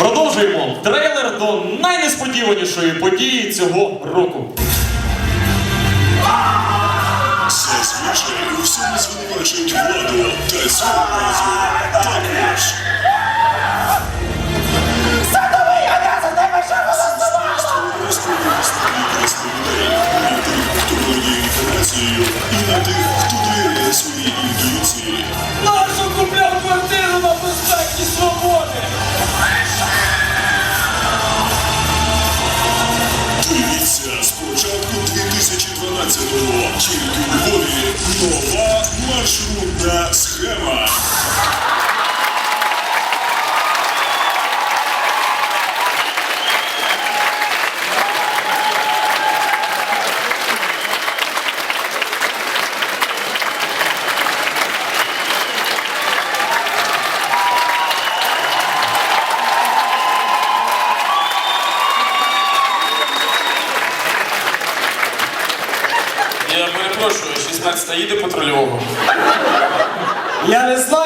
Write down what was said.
Продовжуємо трейлер до найнесподіванішої події цього року. Зазвичай у всьому звинувачують владу та цього разу також. І на тих, хто довіряє своїй інтуїції. Дивіться з початку 2012-го тільки у нова маршрутна схема. Я перепрошую, 16 їде патрульового. Я не знаю,